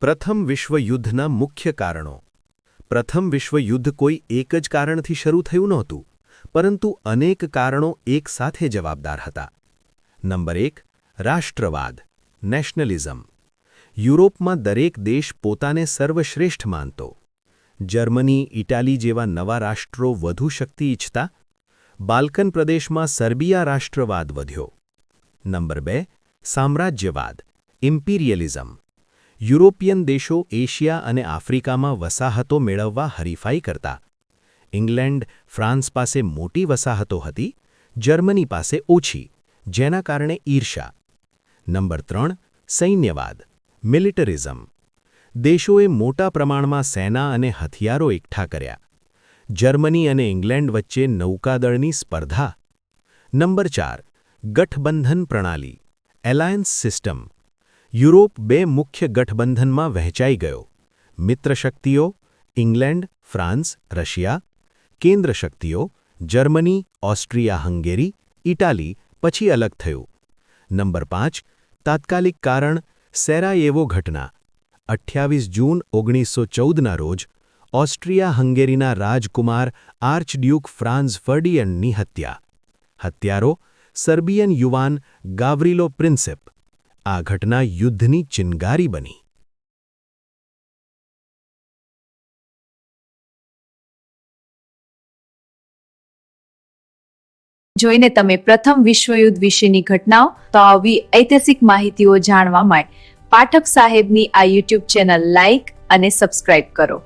પ્રથમ વિશ્વયુદ્ધના મુખ્ય કારણો. પ્રથમ વિશ્વયુદ્ધ કોઈ એક જ કારણથી શરૂ થયું નહોતું, પરંતુ અનેક કારણો એકસાથે જવાબદાર હતા. નંબર એક, રાષ્ટ્રવાદ, નેશનલિઝમ. યુરોપમાં દરેક દેશ પોતાને સર્વશ્રેષ્ઠ માનતો. જર્મની, ઇટાલી જેવા નવા રાષ્ટ્રો વધુ શક્તિ ઇચ્છતા બાલ્કન પ્રદેશમાં સર્બિયા રાષ્ટ્રવાદ વધ્યો. નંબર બે, સામ્રાજ્યવાદ, ઇમ્પિરિયલિઝમ. યુરોપિયન દેશો એશિયા અને આફ્રિકામાં વસાહતો મેળવવા હરીફાઈ કરતા. ઇંગ્લેન્ડ, ફ્રાન્સ પાસે મોટી વસાહતો હતી, જર્મની પાસે ઓછી, જેના કારણે ઈર્ષા નંબર ત્રણ, સૈન્યવાદ, મિલિટરિઝમ. દેશોએ મોટા પ્રમાણમાં સેના અને હથિયારો એકઠા કર્યા. જર્મની અને ઇંગ્લેન્ડ વચ્ચે નૌકાદળની સ્પર્ધા. નંબર ચાર, ગઠબંધન પ્રણાલી, એલાયન્સ સિસ્ટમ. યુરોપ બે મુખ્ય ગઠબંધનમાં વહેંચાઈ ગયો. મિત્ર શક્તિઓ, ઇંગ્લેન્ડ, ફ્રાન્સ, રશિયા. કેન્દ્ર શક્તિઓ, જર્મની, ઓસ્ટ્રિયા, હંગેરી, ઇટાલી, પછી અલગ થયું. નંબર પાંચ, તાત્કાલિક કારણ, સેરાયેવો ઘટના. અઠ્યાવીસ જૂન ઓગણીસો ચૌદના રોજ, ઓસ્ટ્રિયા હંગેરીના રાજકુમાર આર્ચડ્યુક ફ્રાન્સ ફર્ડિયન્ડની હત્યા. હત્યારો, સર્બિયન યુવાન ગાવરીલો પ્રિન્સેપ. આ ઘટના યુદ્ધની ચિનગારી બની. જોઈને તમે પ્રથમ વિશ્વયુદ્ધ વિશેની ઘટનાઓ તો આવી ઐતિહાસિક માહિતીઓ જાણવા માટે પાઠક સાહેબની આ યુટ્યુબ ચેનલ લાઇક અને સબસ્ક્રાઇબ કરો.